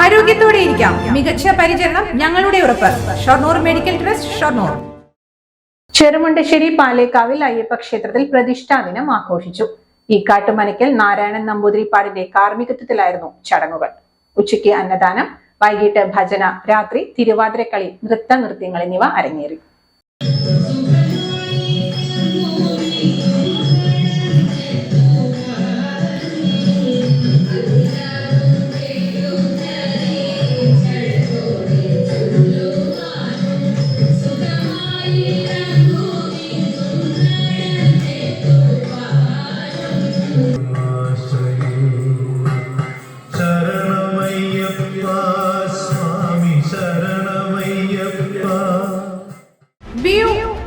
ആരോഗ്യത്തോടെ ഇരിക്കാം. മികച്ച പരിചരണം ഞങ്ങളുടെ ഉറപ്പ്. Shoranur medical trust Shoranur. Cherumundassery പാലേക്കാവിൽ അയ്യപ്പ ക്ഷേത്രത്തിൽ പ്രതിഷ്ഠാ ദിനം ആഘോഷിച്ചു. ഈ കാട്ടുമനയ്ക്കൽ നാരായണൻ നമ്പൂതിരിപ്പാടിന്റെ കാർമ്മികത്വത്തിലായിരുന്നു ചടങ്ങുകൾ. ഉച്ചയ്ക്ക് അന്നദാനം വൈകിട്ട് ഭജന രാത്രി തിരുവാതിരക്കളി നൃത്ത നൃത്യങ്ങൾ എന്നിവ അരങ്ങേറി.